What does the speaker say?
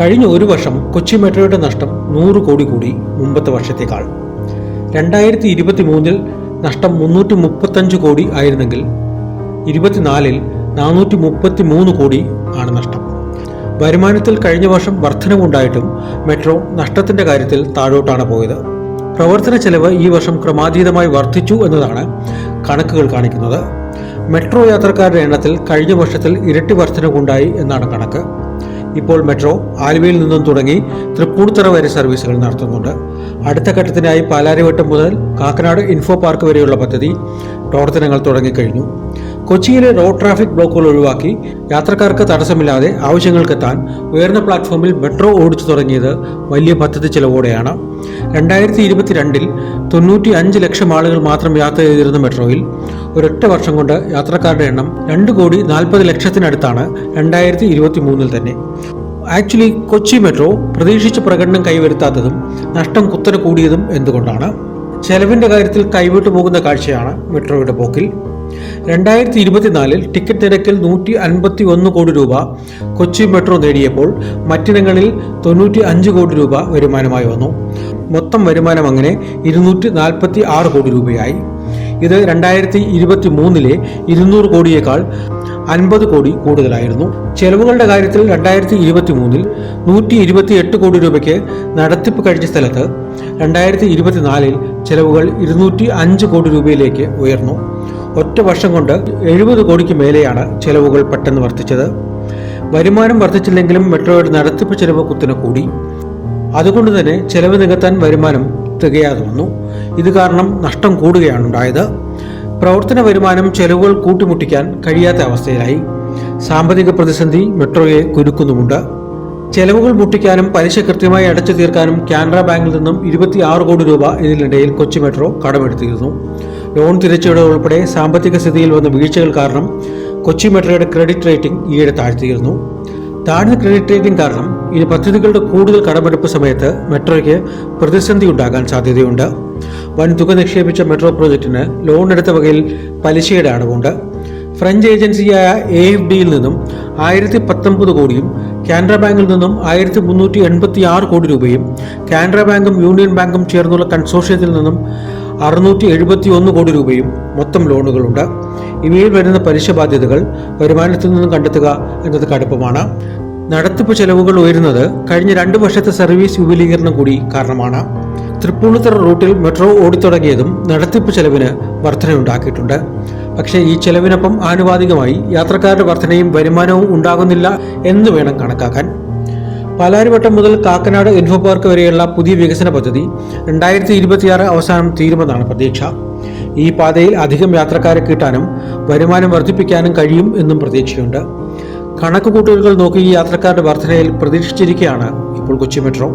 കഴിഞ്ഞ ഒരു വർഷം കൊച്ചി മെട്രോയുടെ നഷ്ടം നൂറ് കോടി കൂടി മുമ്പത്തെ വർഷത്തേക്കാൾ. രണ്ടായിരത്തി ഇരുപത്തി മൂന്നിൽ നഷ്ടം മുന്നൂറ്റി മുപ്പത്തഞ്ച് കോടി ആയിരുന്നെങ്കിൽ ഇരുപത്തിനാലിൽ നാനൂറ്റി മുപ്പത്തി മൂന്ന് കോടി ആണ് നഷ്ടം. വരുമാനത്തിൽ കഴിഞ്ഞ വർഷം വർധനവുണ്ടായിട്ടും മെട്രോ നഷ്ടത്തിന്റെ കാര്യത്തിൽ താഴോട്ടാണ് പോയത്. പ്രവർത്തന ചെലവ് ഈ വർഷം ക്രമാതീതമായി വർദ്ധിച്ചു എന്നതാണ് കണക്കുകൾ കാണിക്കുന്നത്. മെട്രോ യാത്രക്കാരുടെ എണ്ണത്തിൽ കഴിഞ്ഞ വർഷത്തിൽ ഇരട്ടി വർധനവുണ്ടായി എന്നാണ് കണക്ക്. ഇപ്പോൾ മെട്രോ ആലുവയിൽ നിന്നും തുടങ്ങി തൃപ്പൂണിത്തറ വരെ സർവീസുകൾ നടത്തുന്നുണ്ട്. അടുത്ത ഘട്ടത്തിനായി പാലാരിവട്ടം മുതൽ കാക്കനാട് ഇൻഫോ പാർക്ക് വരെയുള്ള പദ്ധതി പ്രവർത്തനങ്ങൾ തുടങ്ങിക്കഴിഞ്ഞു. കൊച്ചിയിലെ റോഡ് ട്രാഫിക് ബ്ലോക്കുകൾ ഒഴിവാക്കി യാത്രക്കാർക്ക് തടസ്സമില്ലാതെ ആവശ്യങ്ങൾക്കെത്താൻ ഉയർന്ന പ്ലാറ്റ്ഫോമിൽ മെട്രോ ഓടിച്ചു തുടങ്ങിയത് വലിയ പദ്ധതി ചെലവോടെയാണ്. രണ്ടായിരത്തി ഇരുപത്തിരണ്ടിൽ തൊണ്ണൂറ്റി അഞ്ച് ലക്ഷം ആളുകൾ മാത്രം യാത്ര ചെയ്തിരുന്ന മെട്രോയിൽ ഒരൊറ്റ വർഷം കൊണ്ട് യാത്രക്കാരുടെ എണ്ണം രണ്ട് കോടി നാൽപ്പത് ലക്ഷത്തിനടുത്താണ് രണ്ടായിരത്തി ഇരുപത്തി മൂന്നിൽ തന്നെ. ആക്ച്വലി കൊച്ചി മെട്രോ പ്രതീക്ഷിച്ച പ്രകടനം കൈവരുത്താത്തതും നഷ്ടം കുത്തനെ കൂടിയതും എന്തുകൊണ്ടാണ്? ചെലവിന്റെ കാര്യത്തിൽ കൈവിട്ടു പോകുന്ന കാഴ്ചയാണ് മെട്രോയുടെ പോക്കിൽ. രണ്ടായിരത്തി ഇരുപത്തിനാലിൽ ടിക്കറ്റ് നിരക്കിൽ നൂറ്റി അൻപത്തി ഒന്ന് കോടി രൂപ കൊച്ചി മെട്രോ നേടിയപ്പോൾ മറ്റിനങ്ങളിൽ തൊണ്ണൂറ്റി അഞ്ച് കോടി രൂപ വരുമാനമായി വന്നു. മൊത്തം വരുമാനം അങ്ങനെ ഇരുന്നൂറ്റി നാൽപ്പത്തി ആറ് കോടി രൂപയായി. ഇത് രണ്ടായിരത്തി ഇരുപത്തി മൂന്നിലെ ഇരുന്നൂറ് കോടിയേക്കാൾ അൻപത് കോടി കൂടുതലായിരുന്നു. ചെലവുകളുടെ കാര്യത്തിൽ രണ്ടായിരത്തി ഇരുപത്തി മൂന്നിൽ നൂറ്റി ഇരുപത്തി എട്ട് കോടി രൂപയ്ക്ക് നടത്തിപ്പ് കഴിച്ച സ്ഥലത്ത് രണ്ടായിരത്തി ഇരുപത്തിനാലിൽ ചെലവുകൾ ഇരുന്നൂറ്റി അഞ്ച് കോടി രൂപയിലേക്ക് ഉയർന്നു. ഒറ്റ വർഷം കൊണ്ട് എഴുപത് കോടിക്ക് മേലെയാണ് ചെലവുകൾ പെട്ടെന്ന് വർദ്ധിച്ചത്. വരുമാനം വർദ്ധിച്ചില്ലെങ്കിലും മെട്രോയുടെ നടത്തിപ്പ് ചെലവ് കുത്തനെ കൂടി. അതുകൊണ്ട് തന്നെ ചെലവ് നികത്താൻ വരുമാനം തികയാതെ വന്നു ഇത് കാരണം നഷ്ടം കൂടുകയാണ് ഉണ്ടായത് പ്രവർത്തന വരുമാനം ചെലവുകൾ കൂട്ടിമുട്ടിക്കാൻ കഴിയാത്ത അവസ്ഥയിലായി. സാമ്പത്തിക പ്രതിസന്ധി മെട്രോയെ കുരുക്കുന്നുമുണ്ട്. ചെലവുകൾ മുട്ടിക്കാനും പലിശ കൃത്യമായി അടച്ചു തീർക്കാനും കാനറ ബാങ്കിൽ നിന്നും ഇരുപത്തി ആറ് കോടി രൂപ ഇതിനിടയിൽ കൊച്ചി മെട്രോ കടമെടുത്തിരുന്നു. ലോൺ തിരിച്ചടവ് ഉൾപ്പെടെ സാമ്പത്തിക സ്ഥിതിയിൽ വന്ന വീഴ്ചകൾ കാരണം കൊച്ചി മെട്രോയുടെ ക്രെഡിറ്റ് റേറ്റിംഗ് ഈയിടെ താഴ്ത്തിയിരുന്നു. താഴ്ന്ന ക്രെഡിറ്റ് റേറ്റിംഗ് കാരണം ഇനി പദ്ധതികളുടെ കൂടുതൽ കടമെടുപ്പ് സമയത്ത് മെട്രോയ്ക്ക് പ്രതിസന്ധി ഉണ്ടാകാൻ സാധ്യതയുണ്ട്. വൻ തുക നിക്ഷേപിച്ച മെട്രോ പ്രോജക്റ്റിന് ലോൺ എടുത്ത വകയിൽ പലിശയുടെ അടവുണ്ട്. ഫ്രഞ്ച് ഏജൻസിയായ എ എഫ് ഡിയിൽ നിന്നും ആയിരത്തി പത്തൊമ്പത് കോടിയും കാനറ ബാങ്കിൽ നിന്നും ആയിരത്തി മുന്നൂറ്റി എൺപത്തി ആറ് കോടി രൂപയും കാനറ ബാങ്കും യൂണിയൻ ബാങ്കും ചേർന്നുള്ള കൺസോർഷ്യത്തിൽ നിന്നും അറുന്നൂറ്റി എഴുപത്തി ഒന്ന് കോടി രൂപയും മൊത്തം ലോണുകളുണ്ട്. ഇവയിൽ വരുന്ന പലിശ ബാധ്യതകൾ വരുമാനത്തിൽ നിന്നും കണ്ടെത്തുക എന്നത് കടുപ്പമാണ്. നടത്തിപ്പ് ചെലവുകൾ ഉയരുന്നത് കഴിഞ്ഞ രണ്ട് വർഷത്തെ സർവീസ് വിപുലീകരണം കൂടി കാരണമാണ്. തൃപ്പൂണിത്തറ റൂട്ടിൽ മെട്രോ ഓടിത്തുടങ്ങിയതും നടത്തിപ്പ് ചെലവിന് വർധനയുണ്ടാക്കിയിട്ടുണ്ട്. പക്ഷേ ഈ ചെലവിനൊപ്പം ആനുപാതികമായി യാത്രക്കാരുടെ വർധനയും വരുമാനവും ഉണ്ടാകുന്നില്ല എന്ന് വേണം കണക്കാക്കാൻ. പാലാരിവട്ടം മുതൽ കാക്കനാട് ഇൻഫോ പാർക്ക് വരെയുള്ള പുതിയ വികസന പദ്ധതി രണ്ടായിരത്തി ഇരുപത്തിയാറ് അവസാനം തീരുമെന്നാണ് പ്രതീക്ഷ. ഈ പാതയിൽ അധികം യാത്രക്കാരെ കിട്ടാനും വരുമാനം വർദ്ധിപ്പിക്കാനും കഴിയും എന്നും പ്രതീക്ഷയുണ്ട്. കണക്കുകൂട്ടലുകൾ നോക്കി യാത്രക്കാരുടെ വർധനയിൽ പ്രതീക്ഷിച്ചിരിക്കുകയാണ് ഇപ്പോൾ കൊച്ചി മെട്രോ.